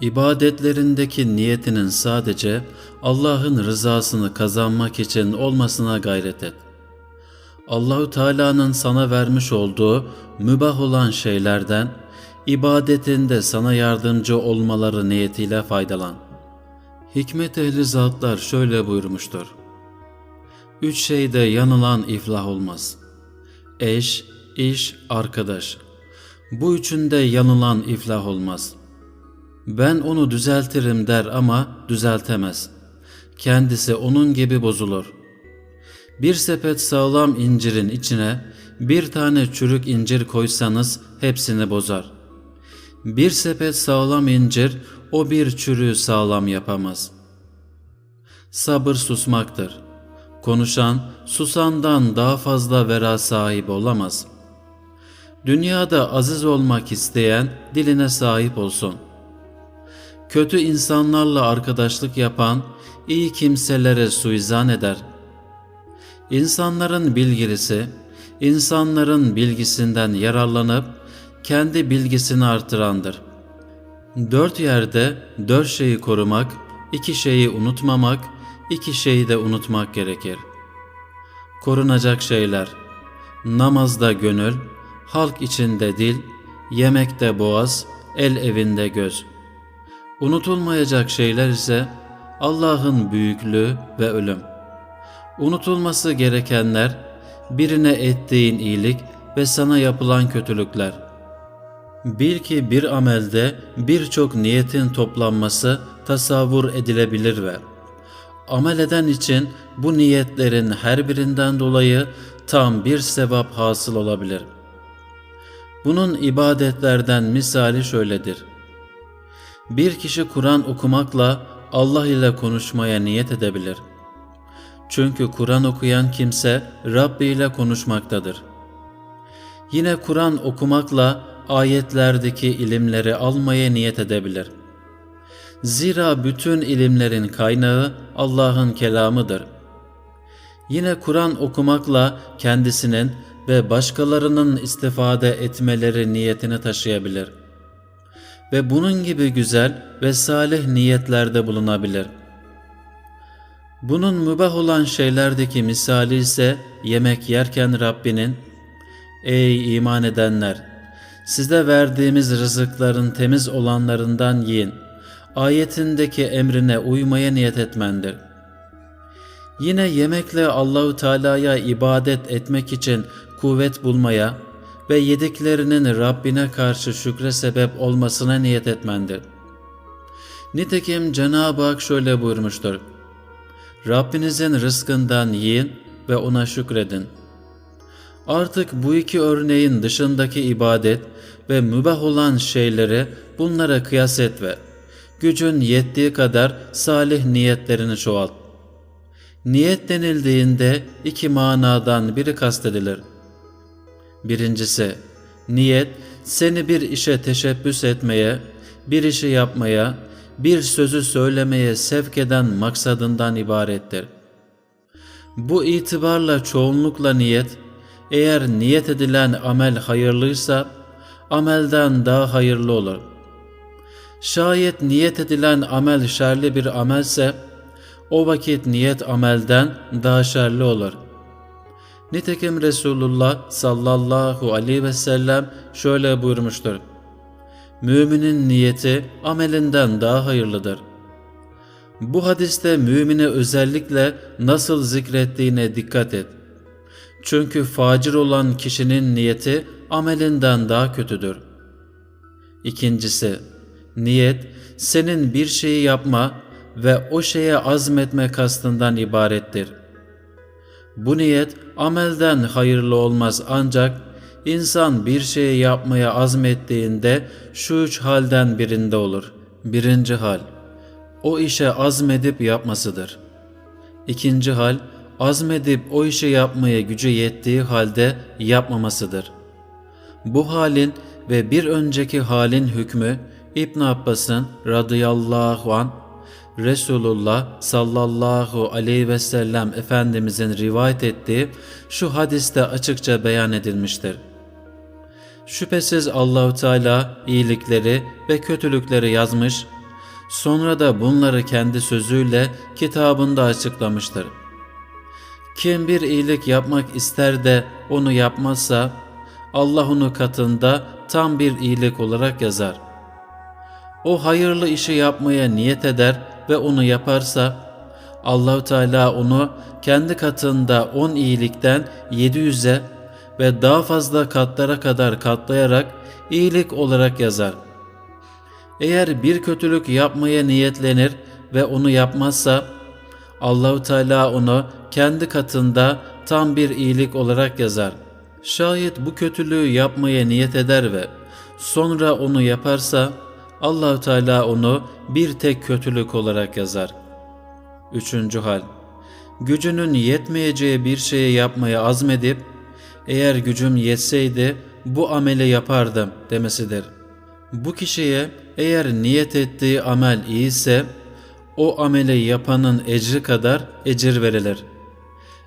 İbadetlerindeki niyetinin sadece Allah'ın rızasını kazanmak için olmasına gayret et. Allahu Teala'nın sana vermiş olduğu mübah olan şeylerden ibadetinde sana yardımcı olmaları niyetiyle faydalan. Hikmet ehli zatlar şöyle buyurmuştur. Üç şeyde yanılan iflah olmaz. Eş, iş, arkadaş. Bu üçünde yanılan iflah olmaz. Ben onu düzeltirim der ama düzeltemez. Kendisi onun gibi bozulur. Bir sepet sağlam incirin içine bir tane çürük incir koysanız hepsini bozar. Bir sepet sağlam incir o bir çürüğü sağlam yapamaz. Sabır susmaktır. Konuşan susandan daha fazla vera sahibi olamaz. Dünyada aziz olmak isteyen diline sahip olsun. Kötü insanlarla arkadaşlık yapan iyi kimselere suizan eder. İnsanların bilgilisi, insanların bilgisinden yararlanıp kendi bilgisini artırandır. Dört yerde dört şeyi korumak, iki şeyi unutmamak, iki şeyi de unutmak gerekir. Korunacak şeyler, namazda gönül, halk içinde dil, yemekte boğaz, el evinde göz. Unutulmayacak şeyler ise Allah'ın büyüklüğü ve ölüm. Unutulması gerekenler, birine ettiğin iyilik ve sana yapılan kötülükler. Bil ki bir amelde birçok niyetin toplanması tasavvur edilebilir ve amel eden için bu niyetlerin her birinden dolayı tam bir sevap hasıl olabilir. Bunun ibadetlerden misali şöyledir. Bir kişi Kur'an okumakla Allah ile konuşmaya niyet edebilir. Çünkü Kur'an okuyan kimse Rabbi ile konuşmaktadır. Yine Kur'an okumakla ayetlerdeki ilimleri almaya niyet edebilir. Zira bütün ilimlerin kaynağı Allah'ın kelamıdır. Yine Kur'an okumakla kendisinin ve başkalarının istifade etmeleri niyetini taşıyabilir. Ve bunun gibi güzel ve salih niyetlerde bulunabilir. Bunun mübah olan şeylerdeki misali ise yemek yerken Rabbinin Ey iman edenler! Size verdiğimiz rızıkların temiz olanlarından yiyin. Ayetindeki emrine uymaya niyet etmendir. Yine yemekle Allahu Teala'ya ibadet etmek için kuvvet bulmaya ve yediklerinin Rabbine karşı şükre sebep olmasına niyet etmendir. Nitekim Cenab-ı Hak şöyle buyurmuştur. Rabbinizin rızkından yiyin ve ona şükredin. Artık bu iki örneğin dışındaki ibadet ve mübah olan şeyleri bunlara kıyas et ve gücün yettiği kadar salih niyetlerini çoğalt. Niyet denildiğinde iki manadan biri kastedilir. Birincisi, niyet seni bir işe teşebbüs etmeye, bir işi yapmaya, bir sözü söylemeye sevk eden maksadından ibarettir. Bu itibarla çoğunlukla niyet, eğer niyet edilen amel hayırlıysa, amelden daha hayırlı olur. Şayet niyet edilen amel şerli bir amelse, o vakit niyet amelden daha şerli olur. Nitekim Resulullah sallallahu aleyhi ve sellem şöyle buyurmuştur. Müminin niyeti amelinden daha hayırlıdır. Bu hadiste mümini özellikle nasıl zikrettiğine dikkat et. Çünkü facir olan kişinin niyeti amelinden daha kötüdür. İkincisi, niyet senin bir şeyi yapma ve o şeye azmetme kastından ibarettir. Bu niyet amelden hayırlı olmaz ancak insan bir şeyi yapmaya azmettiğinde şu üç halden birinde olur. Birinci hal, o işe azmedip yapmasıdır. İkinci hal, azmedip o işi yapmaya gücü yettiği halde yapmamasıdır. Bu halin ve bir önceki halin hükmü İbn Abbas'ın radıyallahu an Resulullah sallallahu aleyhi ve sellem Efendimizin rivayet ettiği şu hadiste açıkça beyan edilmiştir. Şüphesiz Allahu Teala iyilikleri ve kötülükleri yazmış Sonra da bunları kendi sözüyle kitabında açıklamıştır. Kim bir iyilik yapmak ister de onu yapmazsa Allah onu katında tam bir iyilik olarak yazar. O hayırlı işi yapmaya niyet eder ve onu yaparsa Allahu Teala onu kendi katında 10 iyilikten 700'e ve daha fazla katlara kadar katlayarak iyilik olarak yazar. Eğer bir kötülük yapmaya niyetlenir ve onu yapmazsa Allahu Teala onu kendi katında tam bir iyilik olarak yazar. Şayet bu kötülüğü yapmaya niyet eder ve sonra onu yaparsa Allahu Teala onu bir tek kötülük olarak yazar. Üçüncü hal Gücünün yetmeyeceği bir şeyi yapmaya azmedip eğer gücüm yetseydi bu ameli yapardım demesidir. Bu kişiye eğer niyet ettiği amel iyiyse o ameli yapanın ecri kadar ecir verilir.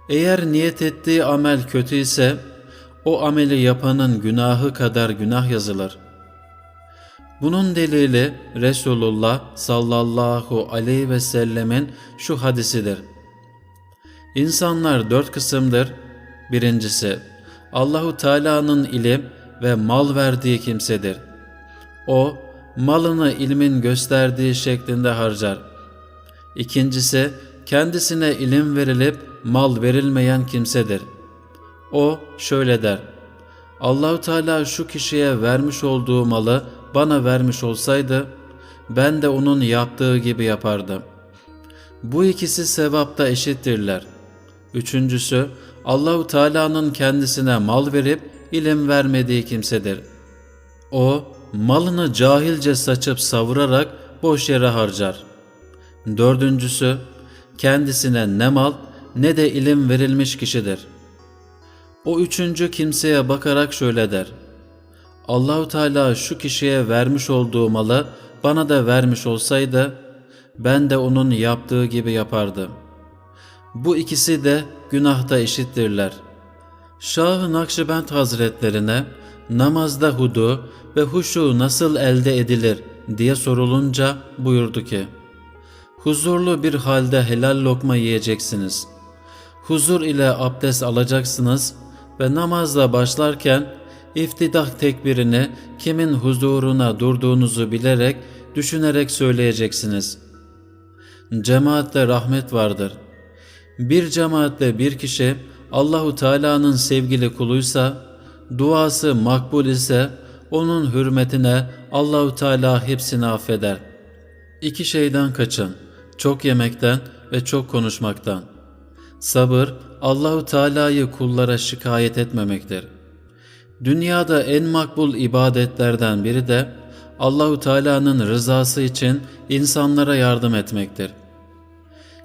Eğer niyet ettiği amel kötü ise o ameli yapanın günahı kadar günah yazılır. Bunun delili Resulullah sallallahu aleyhi ve sellemin şu hadisidir. İnsanlar dört kısımdır. Birincisi, Allahu Teala'nın ilim ve mal verdiği kimsedir. O, malını ilmin gösterdiği şeklinde harcar. İkincisi, kendisine ilim verilip mal verilmeyen kimsedir. O şöyle der: Allahu Teala şu kişiye vermiş olduğu malı bana vermiş olsaydı ben de onun yaptığı gibi yapardım. Bu ikisi sevapta eşittirler. Üçüncüsü Allahu Teala'nın kendisine mal verip ilim vermediği kimsedir. O malını cahilce saçıp savurarak boş yere harcar. Dördüncüsü kendisine ne mal ne de ilim verilmiş kişidir. O üçüncü kimseye bakarak şöyle der. Allahu Teala şu kişiye vermiş olduğu malı bana da vermiş olsaydı ben de onun yaptığı gibi yapardım. Bu ikisi de günahta eşittirler. Şah-ı Nakşibend Hazretlerine namazda hudu ve huşu nasıl elde edilir diye sorulunca buyurdu ki, Huzurlu bir halde helal lokma yiyeceksiniz. Huzur ile abdest alacaksınız ve namazla başlarken iftidah tekbirini kimin huzuruna durduğunuzu bilerek, düşünerek söyleyeceksiniz. Cemaatte rahmet vardır. Bir cemaatte bir kişi Allahu Teala'nın sevgili kuluysa, duası makbul ise onun hürmetine Allahu Teala hepsini affeder. İki şeyden kaçın. Çok yemekten ve çok konuşmaktan. Sabır Allahu Teala'yı kullara şikayet etmemektir. Dünyada en makbul ibadetlerden biri de Allahu Teala'nın rızası için insanlara yardım etmektir.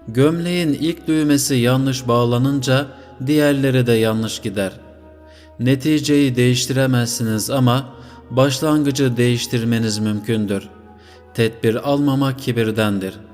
Gömleğin ilk düğmesi yanlış bağlanınca diğerleri de yanlış gider. Neticeyi değiştiremezsiniz ama başlangıcı değiştirmeniz mümkündür. Tedbir almamak kibirdendir.''